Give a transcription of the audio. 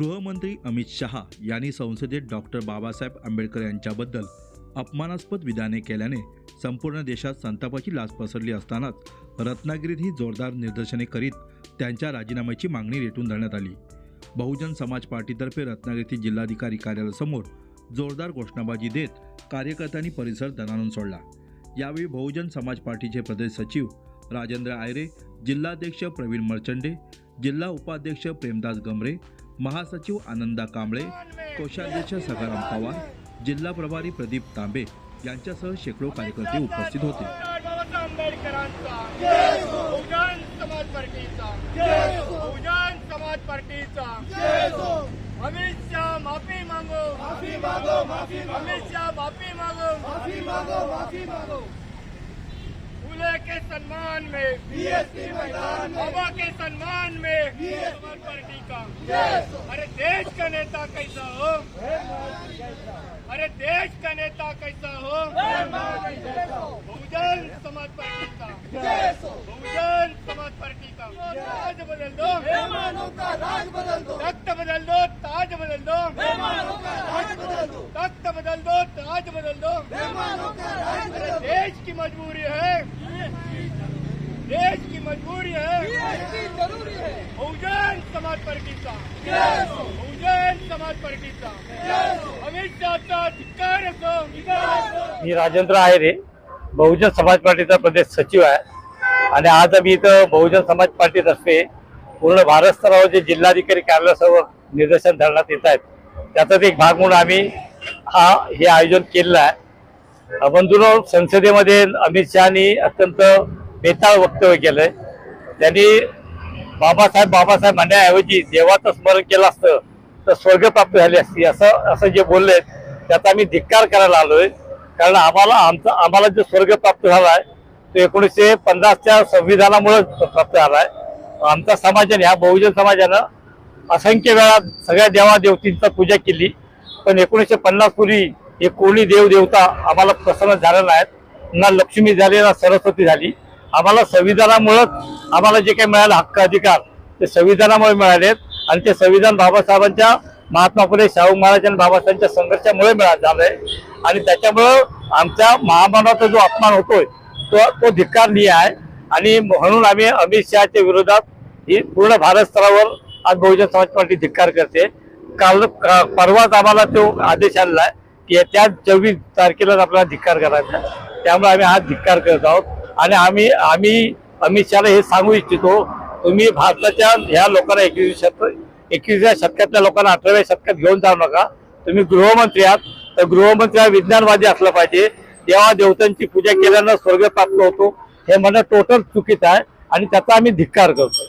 गृहमंत्री अमित शहा यांनी संसदेत डॉक्टर बाबासाहेब आंबेडकर यांच्याबद्दल अपमानास्पद विधाने केल्याने संपूर्ण देशात संतापाची लाच पसरली असतानाच रत्नागिरीत ही जोरदार निदर्शने करीत त्यांच्या राजीनाम्याची मागणी रेटून धरण्यात आली. बहुजन समाज पार्टीतर्फे रत्नागिरीतील जिल्हाधिकारी कार्यालयासमोर जोरदार घोषणाबाजी देत कार्यकर्त्यांनी परिसर दणानून सोडला. यावेळी बहुजन समाज पार्टीचे प्रदेश सचिव राजेंद्र आयरे जिल्हाध्यक्ष प्रवीण मरचंडे जिल्हा उपाध्यक्ष प्रेमदास गमरे महासचिव आनंदा कांबळे कोषाध्यक्ष सखाराम पवार जिल्हा प्रभारी प्रदीप तांबे यांच्यासह शेकडो कार्यकर्ते उपस्थित होते. अमित शहा माफी मागो माफी मागो. माफी अमित शहा माफी मागो माफी मागो. माफी मागो फूले के सम्मान में बीएसपी मैदान बाबा के सम्मान में। समाज पार्टी का अरे देश का नेता कैसा हो? अरे देश का नेता कैसा हो? बहुजन समाज पार्टी का। बहुजन समाज पार्टी का। ताज बदल दो। मेहमानों का राज बदल दो। तख्त बदल दो ताज बदल दो। मेहमानों का राज बदल दो। तख्त बदल दो ताज बदल दो। मेहमानों का राज बदल दो। देश की मजबूरी है। देश की मजबूरी है। जरूरी है। बहुजन समाज पार्टीचा बहुजन समाज पार्टीचा अमित शहाचा धिक्कार असो मी राजेंद्र आहेरे बहुजन समाज पार्टीचा प्रदेश सचिव आहे. आणि आज आम्ही इथं बहुजन समाज पार्टीतर्फे पूर्ण भारत स्तरावर जे जिल्हाधिकारी कार्यालयासमोर निदर्शन धरण्यात येत आहेत त्याचाच एक भाग म्हणून आम्ही हा हे आयोजन केलेलं आहे. बंधूनो संसदेमध्ये अमित शहानी अत्यंत बेताळ वक्तव्य केलंय. त्यांनी बाबासाहेब बाबासाहेब म्हणण्याऐवजी देवाचं स्मरण केलं असतं तर स्वर्ग प्राप्त झाली असती. असं असं जे बोलले त्याचा आम्ही धिक्कार करायला आलोय. कारण आम्हाला आमचा आम्हाला जो स्वर्ग प्राप्त झालाय तो एकोणीसशे पन्नासच्या संविधानामुळे प्राप्त झालाय. आमचा समाजाने ह्या बहुजन समाजानं असंख्य वेळा सगळ्या देवादेवतींचा पूजा केली. पण एकोणीसशे पन्नास पूर्वी हे कोणी देवदेवता आम्हाला प्रसन्न झालेला नाहीत. ना लक्ष्मी झाली ना सरस्वती झाली. आम्हाला संविधानामुळंच आम्हाला जे काही मिळालं हक्क अधिकार ते संविधानामुळे मिळालेत आणि ते संविधान बाबासाहेबांच्या महात्मा फुले शाहू महाराज आणि बाबासाहेबांच्या संघर्षामुळे मिळा झालंय. आणि त्याच्यामुळं आमच्या महामानवाचा जो अपमान होतोय तो तो धिक्कारनीय आहे. आणि म्हणून आम्ही अमित शहाच्या विरोधात ही पूर्ण भारत स्तरावर आज बहुजन समाज पार्टी धिक्कार करते. काल का- परवाच आम्हाला तो आदेश आलेला आहे की त्या चोवीस तारखेलाच आपल्याला धिक्कार करायचा आहे. त्यामुळे आम्ही आज धिक्कार करत आहोत. आणि आम्ही आम्ही अमित शहाला हे सांगू इच्छितो तुम्ही भारताच्या ह्या लोकांना एकवीस शतक एकवीसव्या शतकातल्या लोकांना अठराव्या शतकात घेऊन जाऊ नका. तुम्ही गृहमंत्री आहात तर गृहमंत्री हा विज्ञानवादी असला पाहिजे. देवा देवतांची पूजा केल्यानं स्वर्ग प्राप्त होतो. हे म्हणणं टोटल चुकीचं आहे आणि त्याचा आम्ही धिक्कार करतो